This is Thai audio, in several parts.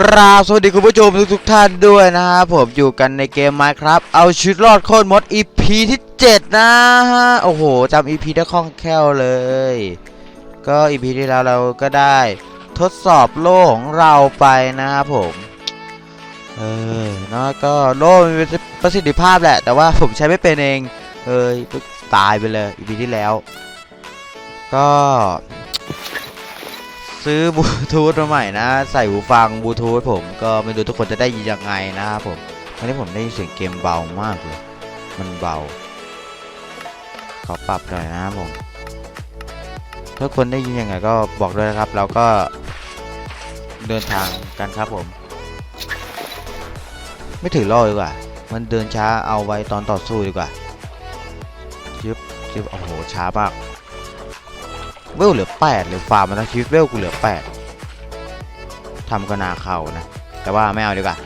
กราบสวัสดีคุณผู้ชมทุกทุกๆท่านด้วยนะครับผมอยู่กันในเกม Minecraft เอาชีวิตรอดโคตรมด EP ที่ 7 นะฮะ โอ้โหจำ EP ได้คล่องแคล่วเลย ก็ EP ที่แล้วเราก็ได้ทดสอบโล่ของเราไปนะครับผม เออเนาะก็โล่มีประสิทธิภาพแหละ แต่ว่าผมใช้ไม่เป็นเอง เอ้ยตายไปเลย EP ที่แล้ว ก็ ซื้อบลูทูธมาใหม่นะ ใส่หูฟังบลูทูธผมก็ไม่รู้ทุกคนจะได้ยินยังไงนะครับผมตอนนี้ผมได้ยินเสียงเกมเบามากเลย มันเบา ขอปรับหน่อยนะครับผมถ้าคนได้ยินยังไงก็บอกด้วยนะครับแล้วก็เดินทางกันครับผม ไม่ถือล่อดีกว่า มันเดินช้าเอาไว้ตอนต่อสู้ดีกว่ายึบยึบโอ้โหช้ามากเวลเหลือ แปดหรือฟาร์มมันทั้งชีวิตเวลกูเหลือแปดทำก็นาเข้านะ แต่ว่าไม่เอาดีกว่า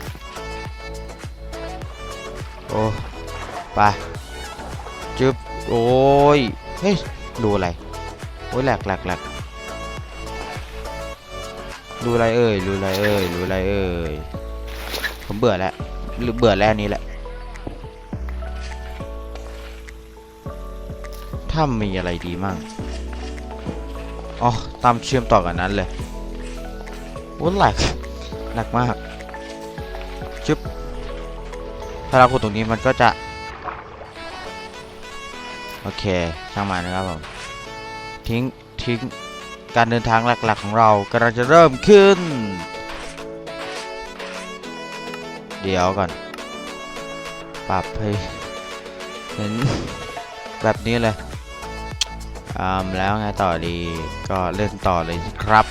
โอ้ไปจึ๊บโอ้ย เฮ้ย ดูอะไร โอ้ยแหลกแหลกแหลกดูอะไรเอ่ยดูอะไรเอ่ยดูอะไรเอ่ยผมเบื่อแล้วหรือเบื่อแล้วนี้แหละถ้ามีอะไรดีมั่ง อ๋อ ตามเชื่อมต่อกันนั้นเลยโอ้แหลกแหลกมากชึบถ้าเราขุดตรงนี้มันก็จะ โอเค ช่างมันนะครับผม ทิ้ง ทิ้ง การเดินทางหลักๆของเรากำลังจะเริ่มขึ้น เดี๋ยวก่อน ปรับให้เห็นแบบนี้เลย แล้วไงต่อดีก็เล่นต่อเลยสิครับ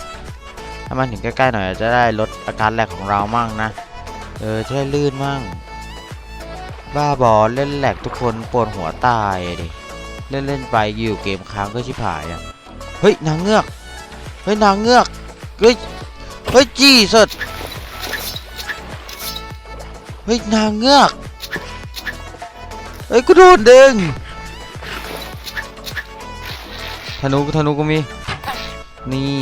ถ้ามันถึงใกล้ๆหน่อยจะได้ลดอาการแหลกของเรามั่งนะ เออจะได้ลื่นมั่ง บ้าบอเล่นแหลกทุกคนปวดหัวตายดิเล่นเล่นๆไปอยู่เกมค้างก็ชิบหายอะเฮ้ยนางเงือกเฮ้ยนางเงือกเฮ้ยเฮ้ยจี้สุดเฮ้ยนางเงือกเฮ้ยกูโดนดึง ธนูธนูก็มี นี่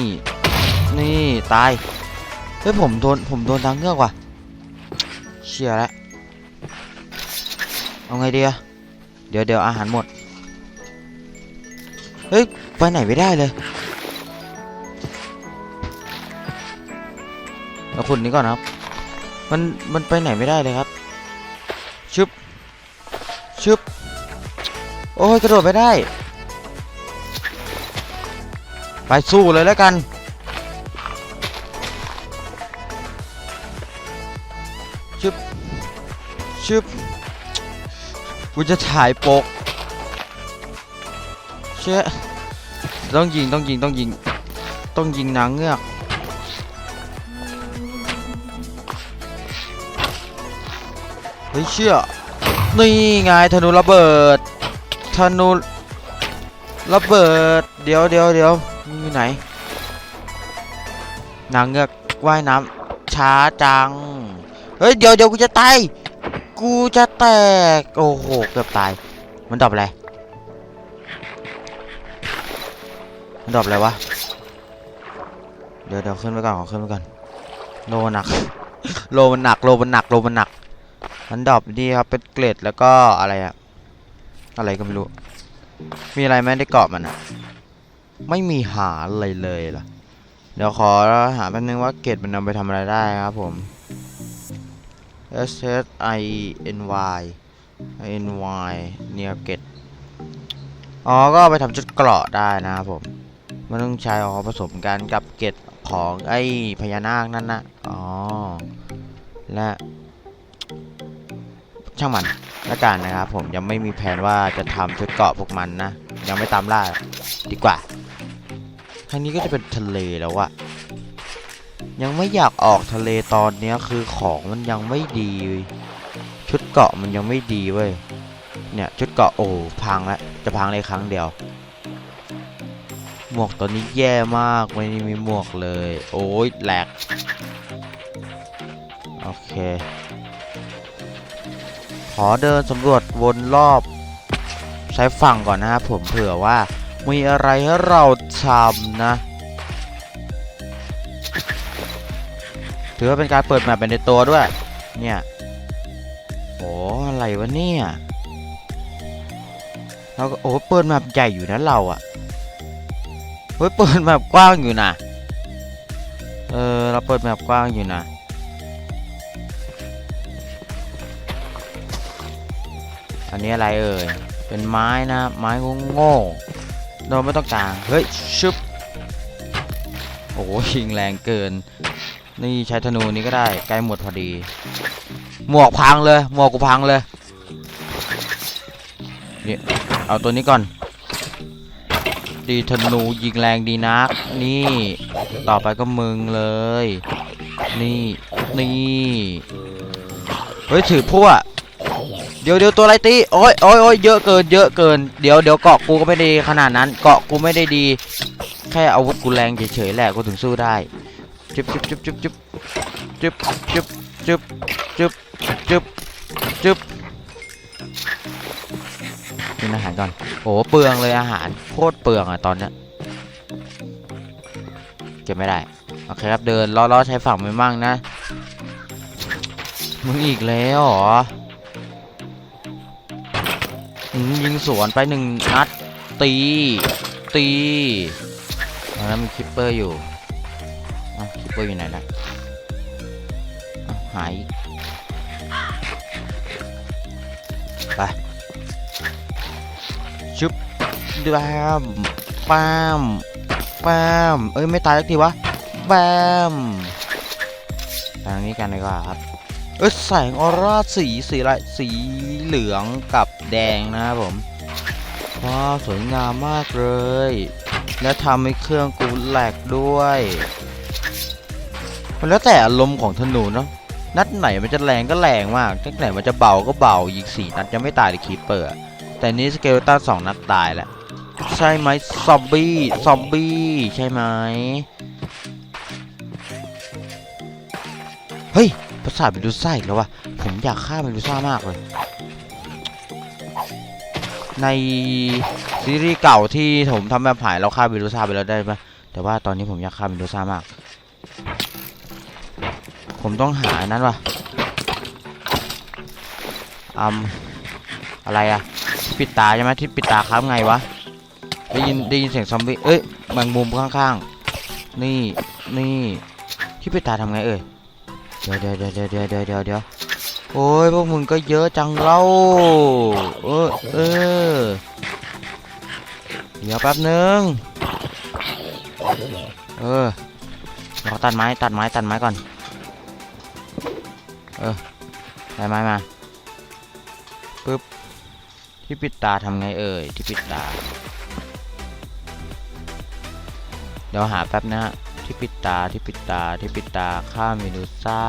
นี่ตาย เฮ้ยผมโดนผมโดนทางเงือกว่ะ เชี่ยแล้วเอาไงดีอะเดี๋ยวเดี๋ยวอาหารหมด เฮ้ย ไปไหนไม่ได้เลยเราขุดนี้ก่อนครับ มัน มันไปไหนไม่ได้เลยครับ ชึบ ชึบ โอ้ย กระโดดไม่ได้ ไปสู้เลยแล้วกัน ชึบ ชึบ กูจะถ่ายปก เชี่ยต้องยิงต้องยิงต้องยิง ต้องยิงนางเงือกเฮ้ยเชี่ยนี่ไงธนูระเบิด ธนูระเบิด เดี๋ยวเดี๋ยวเดี๋ยว มันอยู่ไหน นางเงือกว่ายน้ำช้าจัง เฮ้ย เดี๋ยวเดี๋ยวกูจะตาย กูจะแตก โอ้โห เกือบตาย มันดรอปอะไร มันดรอปอะไรวะ เดี๋ยวเดี๋ยวขึ้นไปก่อนขอขึ้นไปก่อน โลหนัก โลมันหนัก โลมันหนัก โลมันหนัก มันดรอปดีครับ เป็นเกล็ดแล้วก็อะไรอะอะไรก็ไม่รู้ มีอะไรไหมในเกาะมันอะ ไม่มีหาอะไรเลยล่ะ เดี๋ยวขอหาแป๊บนึงว่าเกล็ดมันนำไปทำอะไรได้ครับผม S H I N Y I N Y เนี่ยเกล็ดอ๋อ ก็ไปทำชุดเกราะได้นะครับผม มันต้องใช้อ๋อผสมกันกับเกล็ดของไอ้พญานาคนั่นนะอ๋อ และช่างมันละกันนะครับผมยังไม่มีแผนว่าจะทำชุดเกราะพวกมันนะ ยังไม่ตามล่าดีกว่าางนี้ก็จะเป็นทะเลแล้วอะยังไม่อยากออกทะเลตอนเนี้ยคือของมันยังไม่ดี ชุดเกาะมันยังไม่ดีเว้ยเนี่ยชุดเกาะโอ้พังแล้วจะพังเลยครั้งเดียว หมวกตัวนี้แย่มากไม่มีหมวกเลย โอ้ยแหลกโอเค ขอเดินสำรวจวนรอบใช้ฝั่งก่อนนะครับผมเผื่อว่า มีอะไรให้เราทำนะ ถือว่าเป็นการเปิดแมปเป็นในตัวด้วย เนี่ย โอ้อะไรวะเนี่ยเราก็โอ้เปิดแมปใหญ่อยู่นะเราอะเฮ้ยเปิดแมปกว้างอยู่นะเออเราเปิดแมปกว้างอยู่นะอันนี้อะไรเอ่ยเป็นไม้นะไม้โง่ เราไม่ต้องกลาง เฮ้ย ชึบ โอ้โหยิงแรงเกิน นี่ใช้ธนูนี้ก็ได้ ใกล้หมดพอดี หมวกพังเลย หมวกกูพังเลยนี่เอาตัวนี้ก่อน ดีธนูยิงแรงดีนัก นี่ ต่อไปก็มึงเลย นี่ นี่ เฮ้ย ถือพวก เดี๋ยวเดี๋ยวตัวไรตีโอ้ยโอ้ยโอ้ยเยอะเกินเยอะเกินเดี๋ยวเดี๋ยวเกาะกูก็ไม่ได้ขนาดนั้น เกาะกูไม่ได้ดี แค่อาวุธกูแรงเฉยๆแหละกูถึงสู้ได้จึ๊บจึ๊บจึ๊บจึ๊บจึ๊บจึ๊บจึ๊บจึ๊บจึ๊บจึ๊บจึ๊บกินอาหารก่อนโอ้เปลืองเลยอาหารโคตรเปลืองอะตอนเนี้ยเก็บไม่ได้โอเคครับเดินล้อๆใช้ฝั่งไปมั่งนะมึงอีกแล้วหรอ ยิงสวนไปหนึ่งนัด ตี ตีแล้วมีคิปเปอร์อยู่คิปเปอร์อยู่ไหนล่ะหายไปชุบแบมปามปามเอ้ย ไม่ตายสักทีวะแบมทางนี้กันดีกว่าครับ เอ้ยแสงออร่าสีสีอะไรสีเหลืองกับแดงนะครับผมว้าวสวยงามมากเลย และทำให้เครื่องกูแหลกด้วยมันแล้วแต่อารมณ์ของธนูเนาะนัดไหนมันจะแรงก็แรงมากนัดไหนมันจะเบาก็เบายิงสี่นัดยังไม่ตายเลยคีเปอร์แต่นี้สเกลตันสองนัดตายแล้วใช่ไหมซอมบี้ซอมบี้ใช่ไหมเฮ้ย ภาษาเมดูซ่าอีกแล้ววะผมอยากฆ่าเมดูซ่ามากเลย ในซีรีส์เก่าที่ผมทำแบบหายเราฆ่าเมดูซ่าไปแล้วได้ไหมแต่ว่าตอนนี้ผมอยากฆ่าเมดูซ่ามาก ผมต้องหาอันนั้นวะอืมอะไรอะที่ปิดตาใช่ไหมที่ปิดตาครับไงวะได้ยินได้ยินเสียงซอมบี้เอ้ยแมงมุมข้างๆ นี่นี่ที่ปิดตาทำไงเอ่ย เดี๋ยวเดี๋ยวเดี๋ยวเดี๋ยวเดี๋ยวเดี๋ยวเดี๋ยวโอ้ยพวกมึงก็เยอะจังเล่าเออเออเดี๋ยวแป๊บนึงเออเราตัดไม้ตัดไม้ตัดไม้ก่อน เออได้ไม้มาปึ๊บที่ปิดตาทำไงเอ่ยที่ปิดตา เดี๋ยวหาแป๊บนะฮะ ที่ปิดตาที่ปิดตาที่ปิดตาฆ่าเมดูซ่า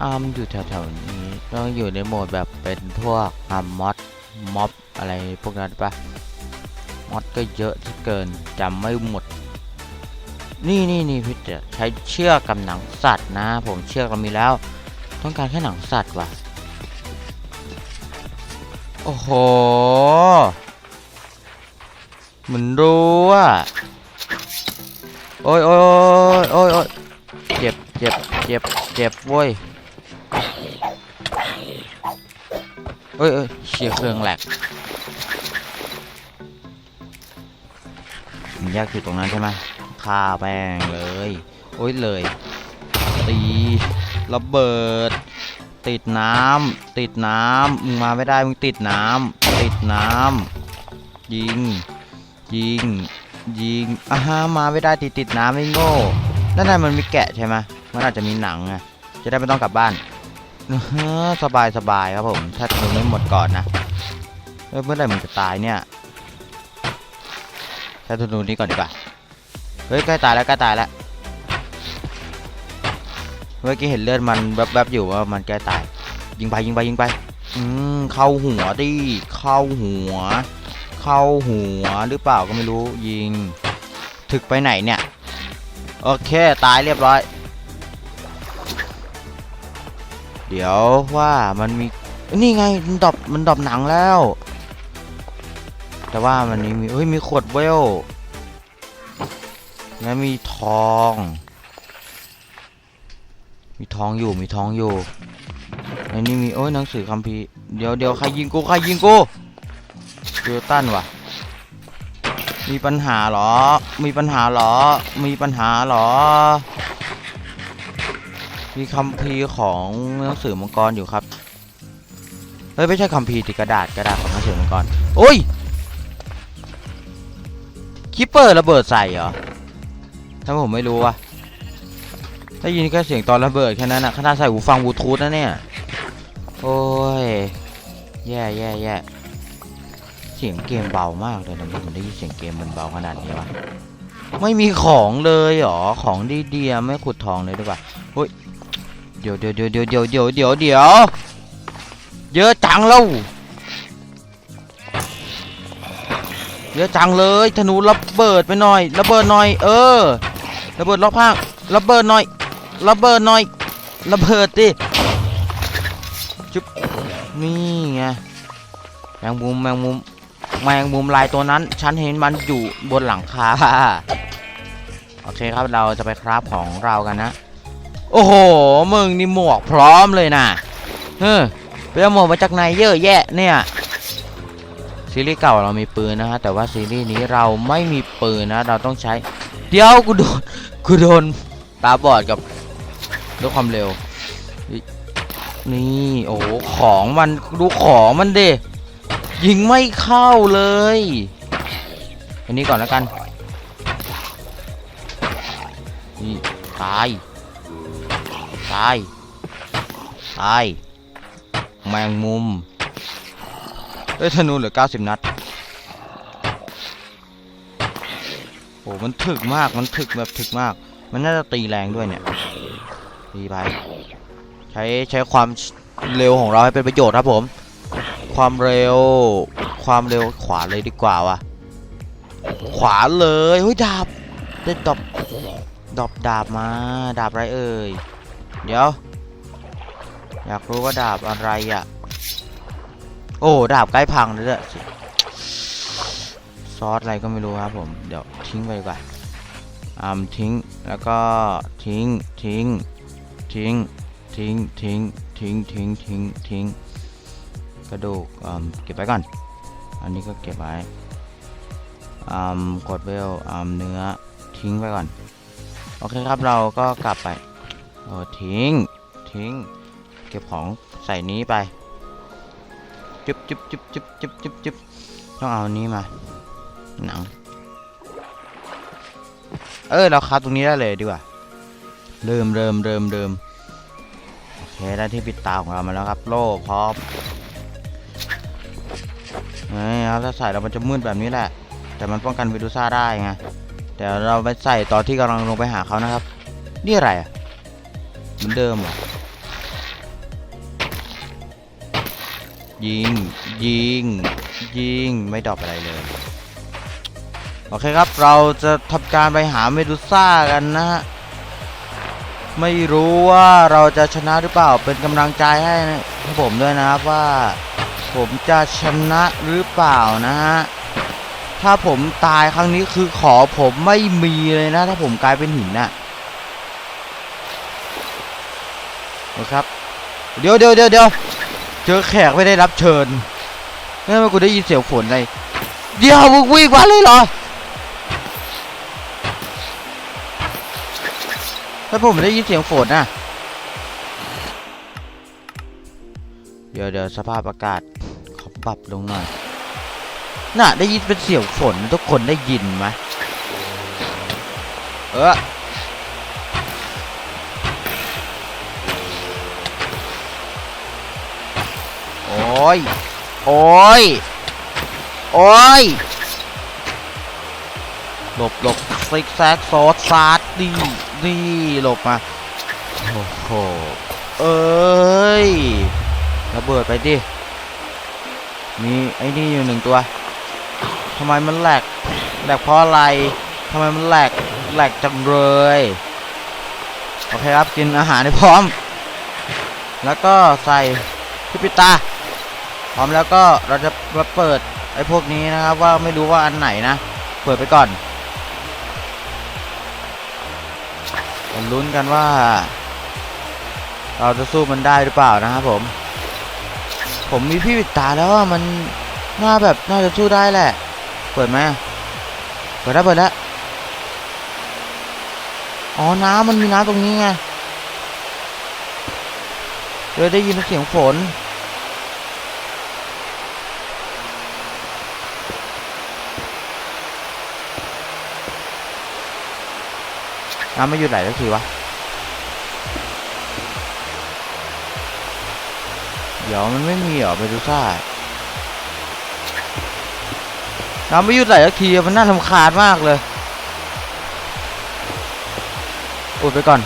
อามอยู่แถวๆนี้ต้องอยู่ในโหมดแบบเป็นพวกอามมอดม็อบอะไรพวกนั้นปะมอดก็เยอะที่เกินจำไม่หมด นี่นี่นี่พี่จะใช้เชือกกับหนังสัตว์นะ ผมเชือกเรามีแล้ว ต้องการแค่หนังสัตว์ว่ะโอ้โห เหมือนรู้อะ โอ้ยโอ้ยโอ้ยโอ้ยเจ็บเจ็บเจ็บเจ็บเว้ยเอ้ยเอ้ยเชี่ยเครื่องแหลกมันยากอยู่ตรงนั้นใช่ไหมฆ่าแป้งเลย โอ้ยเลย ตีระเบิด ติดน้ำติดน้ำมึงมาไม่ได้มึงติดน้ำติดน้ำยิง ยิง ยิงอ่าฮะมาไม่ได้ติดติดน้ำไม่โง่ด้านในมันมีแกะใช่ไหมมันอาจจะมีหนังไงจะได้ไม่ต้องกลับบ้านสบายสบายครับผม ถ้ามึงไม่หมดก่อนนะเอ้ยเมื่อไหร่มึงจะตายเนี่ยใช้ธนูนี้ก่อนดีกว่า เฮ้ยใกล้ตายแล้วใกล้ตายแล้ว เมื่อกี้เห็นเลือดมันแวบๆอยู่ว่ามันใกล้ตาย ยิงไปยิงไปยิงไป อืมเข้าหัวดิเข้าหัว เข้าหัวหรือเปล่าก็ไม่รู้ยิง ถึกไปไหนเนี่ย โอเค ตายเรียบร้อย เดี๋ยวว่ามันมี นี่ไง มันดอปมันดอปหนังแล้ว แต่ว่ามันนี้มีเฮ้ย มีขวดเวลแล้วมีทอง มีทองอยู่ มีทองอยู่ในนี้มี โอ้ยหนังสือคัมภีร์ เดี๋ยวเดี๋ยวใครยิงกู ใครยิงกู เจอตันว่ะ มีปัญหาเหรอ มีปัญหาเหรอ มีปัญหาเหรอ มีคัมภีร์ของหนังสือมังกรอยู่ครับ เฮ้ยไม่ใช่คัมภีร์ติกระดาษกระดาษของหนังสือมังกร โอ้ย คิปเปอร์ระเบิดใส่เหรอถ้าผมไม่รู้วะได้ยินแค่เสียงตอนระเบิดแค่นั้นนะขนาดใส่หูฟังบลูทูธนะเนี่ย โอ้ย แย่แย่แย่ สียงเกมเบามากเลยนะผมได้ยินเสียงเกมมันเบาขนาดนี้วะไม่มีของเลยเหรอของดีๆอะไม่ขุดทองเลยดีกว่าเฮ้ยเดี๋ยวเดี๋ยวเดี๋ยวเดี๋ยวเดี๋ยวเดี๋ยวเดี๋ยวเดี๋ยวเยอะจังแล้วเยอะจังเลยธนูระเบิดไปหน่อยระเบิดหน่อย เออระเบิดรอบข้างระเบิดหน่อยระเบิดหน่อยระเบิดดิจุ๊บนี่ไงแมงมุมแมงมุม แมงมุมลายตัวนั้น ฉันเห็นมันอยู่บนหลังคาโอเคครับเราจะไปคราฟของเรากันนะ โอ้โห มึงนี่หมวกพร้อมเลยนะเฮ้ยไปเอาหมวกมาจากไหนเยอะแยะเนี่ยซีรีส์เก่าเรามีปืนนะฮะแต่ว่าซีรีส์นี้เราไม่มีปืนนะ เราต้องใช้ เดี๋ยวกูโดนกูโดนตาบอดกับด้วยความเร็ว นี่ โอ้โหของมันดูของมันดิ ยิงไม่เข้าเลย อันนี้ก่อนแล้วกัน นี่ตาย ตาย ตาย แมงมุมเอ้ยธนูเหลือ 90 นัด โอ้ มันถึกมาก มันถึกแบบถึกมาก มันน่าจะตีแรงด้วยเนี่ย ตีไป ใช้ใช้ความเร็วของเราให้เป็นประโยชน์ครับผม ความเร็ว ความเร็วขวาเลยดีกว่าวะขวาเลยเฮ้ยดาบได้ดอบดอบดาบมาดาบอะไรเอ่ยเดี๋ยว อยากรู้ว่าดาบอะไรอะ โอ้ดาบใกล้พังเลยเนี่ยซอสอะไรก็ไม่รู้ครับผมเดี๋ยวทิ้งไปดีกว่าอ่าทิ้งแล้วก็ทิ้งทิ้งทิ้งทิ้งทิ้งทิ้งทิ้งทิ้งทิ้งก ระดูกเก็บไว้ก่อน อันนี้ก็เก็บไว้กดเวลเนื้อทิ้งไว้ก่อน โอเคครับเราก็กลับไปเออทิ้ง ทิ้ง เก็บของใส่นี้ไปจุ๊บจุ๊บจุ๊บจุ๊บจุ๊บจุ๊บจุ๊บต้องเอานี้มา หนัง เออเราคัดตรงนี้ได้เลยดีกว่า เริ่มเริ่มเริ่มเริ่มโอเคได้ที่ปิดตาของเรามาแล้วครับ โล่พร้อม นี่ครับถ้าใส่แล้วมันจะมืดแบบนี้แหละ แต่มันป้องกันวิดูซ่าได้ไงเดี๋ยวเราไปใส่ตอนที่กำลังลงไปหาเขานะครับ นี่อะไรอะเหมือนเดิมเหรอยิง ยิง ยิง ไม่ดรอปอะไรเลย โอเคครับ เราจะทำการไปหาเมดูซ่ากันนะฮะ ไม่รู้ว่าเราจะชนะหรือเปล่า เป็นกำลังใจให้ผมด้วยนะครับว่า ผมจะชนะหรือเปล่านะฮะ ถ้าผมตายครั้งนี้คือขอผมไม่มีเลยนะ ถ้าผมกลายเป็นหินน่ะนะครับเดี๋ยวเดี๋ยวเดี๋ยวเดี๋ยวเจอแขกไม่ได้รับเชิญนี่มันกูได้ยินเสียงฝนเลยเดี๋ยวมึงวิ่งมาเลยเหรอถ้าผมได้ยินเสียงฝนน่ะ เดี๋ยวเดี๋ยวสภาพอากาศ ปรับลงหน่อย น่ะ ได้ยินเป็นเสียงฝนทุกคนได้ยินไหมเออโอ้ย โอ้ย โอ้ย หลบหลบซิกแซกโซดซาดนี่นี่หลบมา โอ้โห เอ้ยระเบิดไปดิ มีไอ้นี่อยู่หนึ่งตัวทำไมมันแหลกแหลกเพราะอะไรทำไมมันแหลกแหลกจังเลยโอเคครับกินอาหารให้พร้อม แล้วก็ใส่ที่ปิตาพร้อมแล้วก็เราจะมาเปิดไอ้พวกนี้นะครับว่าไม่รู้ว่าอันไหนนะ เปิดไปก่อนลุ้นกันว่า เราจะสู้มันได้หรือเปล่านะครับผม ผมมีพี่ปิดตาแล้วมันน่าแบบน่าจะสู้ได้แหละ เปิดไหมเปิดแล้วเปิดแล้วอ๋อน้ำมันมีน้ำตรงนี้ไงเลยได้ยินเสียงฝน น้ำไม่หยุดไหลสักทีวะ ดี๋ยวมันไม่มีเหรอไปดูซ่าน้ำไม่หยุดไหลสักทีมันน่ารำคาญมากเลยอุดไปก่อน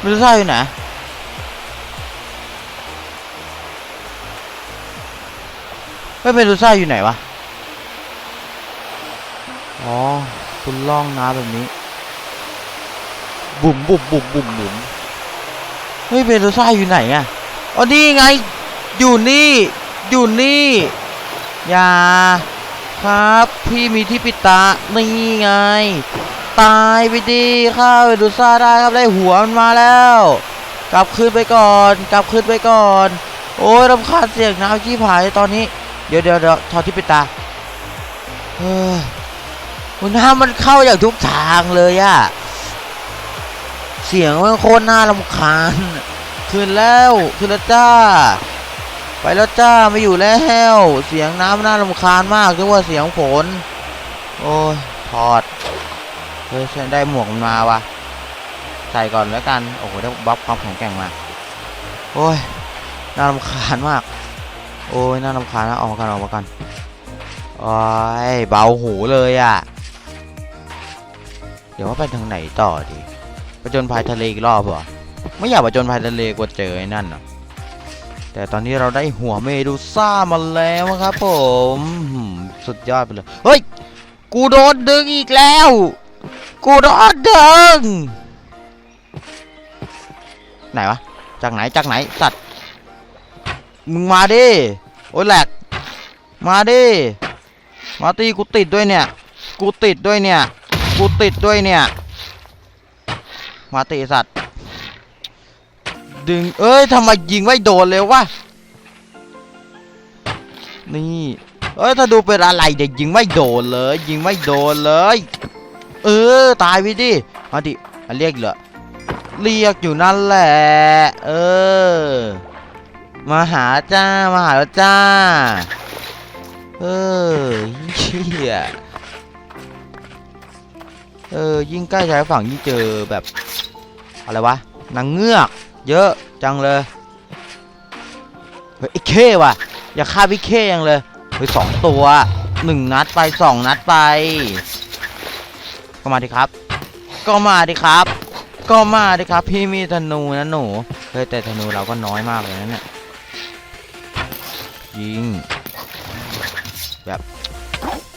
เมดูซ่าอยู่ไหนเฮ้ยเมดูซ่าอยู่ไหนวะ คุณล่องน้ำแบบนี้ บุ๋มบุ๋มบุ๋มบุ๋มบุ๋มเฮ้ยเมดูซ่าอยู่ไหนอะอ๋อนี่ไง อยู่นี่ อยู่นี่ อย่า ครับพี่มีที่ปิดตา นี่ไง ตายไปดีข้าเมดูซ่าได้ครับได้หัวมันมาแล้ว กลับคืนไปก่อน กลับคืนไปก่อน โอ้ยรำคาญเสียงน้ำขี้ผายตอนนี้ เดี๋ยวเดี๋ยวเดี๋ยวถอดที่ปิดตาเฮ้ย โอ้ยน้ำมันเข้าอย่างทุกทางเลยอะเสียงมันโคตรน่ารำคาญคืนแล้วคืนแล้วจ้า ไปแล้วจ้าไม่อยู่แล้ว เสียงน้ำน่ารำคาญมากนึกว่าเสียงฝนโอ้ยถอดเฮ้ยฉันได้หมวกมันมาวะใส่ก่อนแล้วกัน โอ้โหได้บัฟความแข็งแกร่งมาโอ้ยน่ารำคาญมาก โอ้ยน่ารำคาญนะออกมากันออกมากันโอ้ยเบาหูเลยอะ่ะ เดี๋ยวว่าไปทางไหนต่อดีไปจนภายทะเลอีกรอบเหรอไม่อยากไปจนภายทะเลกลัวเจอไอ้นั่นอะแต่ตอนนี้เราได้หัวเมดูซ่ามาแล้วครับผมหืมสุดยอดไปเลยเฮ้ยกูโดนดึงอีกแล้ว กูโดนดึงไหนวะจากไหนจากไหนสัตว์มึงมาดิโอ้ยแหลกมาดิมาตีกูติดด้วยเนี่ย กูติดด้วยเนี่ย กูติดด้วยเนี่ย มาตีสัตว์ ดึง เอ้ยทำไมยิงไม่โดนเลยวะ นี่ เอ้ย ถ้าดูเป็นอะไรเด็กยิงไม่โดนเลย ยิงไม่โดนเลย เออ ตายไปดิ มาดิมาเรียกเหรอ เรียกอยู่นั่นแหละ เออ มาหาจ้า มาหาจ้า เออเชี่ย เออยิ่งใกล้ชายฝั่งยิ่งเจอแบบอะไรวะนางเงือก เยอะจังเลยเฮ้ยไอ้เคว่ะ อย่าฆ่าพี่เคยังเลยเฮ้ยสองตัวหนึ่งนัดไปสองนัดไป ก็มาดิครับ ก็มาดิครับ ก็มาดิครับ พี่มีธนูนะหนูเฮ้ยแต่ธนูเราก็น้อยมากเลยนะเนี่ยยิงแบบ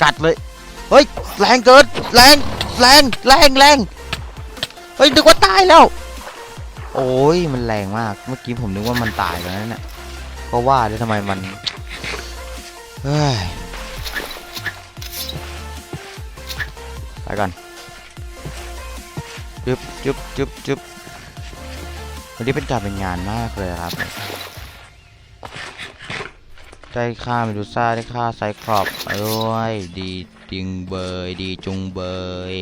กัดเลย เฮ้ย แรงเกินแรง แรงแรงแรงเฮ้ยนึกว่าตายแล้ว โอ้ยมันแรงมากเมื่อกี้ผมนึกว่ามันตายแล้วนั่นแหละก็ว่าแล้วทำไมมันเฮ้ยไปก่อนจึ๊บจึ๊บจึ๊บจึ๊บวันนี้เป็นการเป็นงานมากเลยครับ ได้ค่าเมดูซ่าได้ค่าไซคลอปด้วยดีจริงเบยดีจุงเบย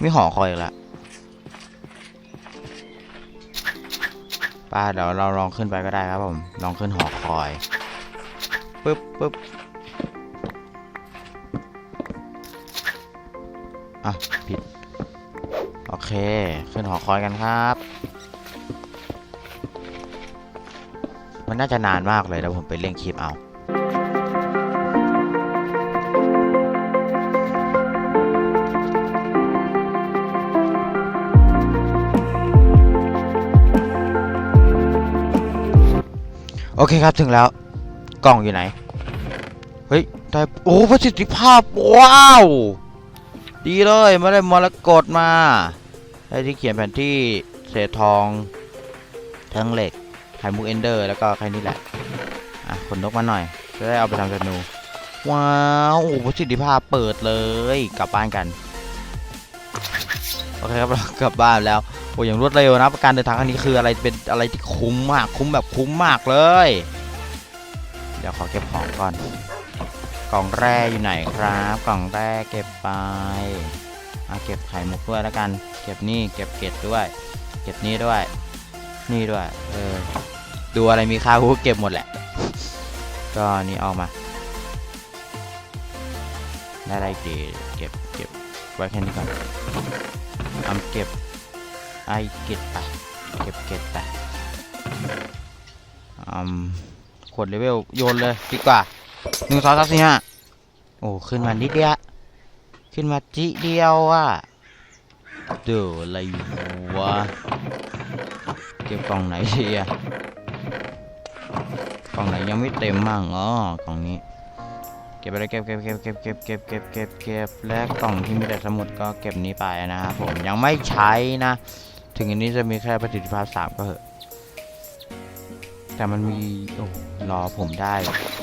ไมีหอคอยอีกล้วป้าเดี๋ยวเราลองขึ้นไปก็ได้ครับผมลองขึ้นหอคอยปึ๊บปึ๊บอะผิด โอเค ขึ้นหอคอยกันครับ มันน่าจะนานมากเลยเดี๋ยวผมไปเล่นคลิปเอาโอเคครับถึงแล้ว กล่องอยู่ไหน เฮ้ยได้โอ้ประสิทธิภาพ ว้าว ดีเลยไม่ได้มรกตมา ได้ที่เขียนแผนที่เศษทอง ทั้งเหล็ก ข่มุกเอนเดอร์ แล้วก็แค่นี้แหละ อะขนนกมาหน่อยจะได้เอาไปทำธนู ว้าวโอ้ประสิทธิภาพเปิดเลย กลับบ้านกัน โอเคครับเรากลับบ้านแล้ว โอ้อย่างรวดเร็วนะการเดินทางครั้งนี้คืออะไรเป็นอะไรที่คุ้มมาก คุ้มแบบคุ้มมากเลย เดี๋ยวขอเก็บของก่อน กล่องแร่อยู่ไหนครับ กล่องแร่เก็บไปอะเก็บไข่มุกด้วยแล้วกัน เก็บนี่ เก็บเกล็ดด้วย เก็บนี่ด้วย นี่ด้วย เออ ดูอะไรมีค่ากูเก็บหมดแหละ ก็นี่เอามาได้อะไรอีกดีเก็บเก็บไว้แค่นี้ก่อนเอาเก็บไอเก็บไปเก็บเก็บไปอืมขวดเลเวลโยนเลยดีกว่าหนึ่งสองสามสี่ห้าโอ้ขึ้นมานิดเดียวขึ้นมาจิเดียวอะเดี๋ยวอะไรวะเก็บกล่องไหนดีอะ กล่องไหนยังไม่เต็มมั่งอ๋อกล่องนี้ เก็บไปเลยเก็บเก็บเก็บเก็บเก็บเก็บเก็บเก็บเก็บและกล่องที่มีแต่สมุดก็เก็บนี้ไปนะครับผมยังไม่ใช้นะ ถึงอันนี้จะมีแค่ประสิทธิภาพสามก็เหอะแต่มันมีโอ้รอผมได้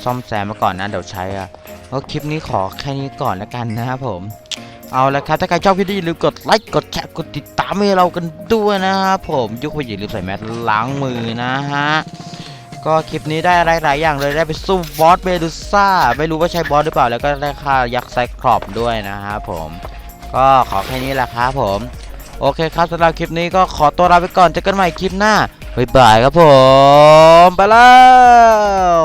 ซ่อมแซมมาก่อนนะเดี๋ยวใช้อะก็คลิปนี้ขอแค่นี้ก่อนแล้วกันนะครับผม เอาละครับถ้าใครชอบคลิปนี้อย่าลืมกดไลค์กดแชร์กดติดตามให้เรากันด้วยนะครับผมยุคไปอย่าลืมใส่แมสล้างมือนะฮะ ก็คลิปนี้ได้อะไรหลายอย่างเลยได้ไปสู้บอสเบดูซ่า ไม่รู้ว่าใช่บอสหรือเปล่า แล้วก็ได้ค่ายักษ์ไซครอบด้วยนะครับผม ก็ขอแค่นี้แหละครับผม โอเคครับสำหรับคลิปนี้ก็ขอตัวลาไปก่อนเจอกันใหม่คลิปหน้าบ๊ายบายครับผม ไปแล้ว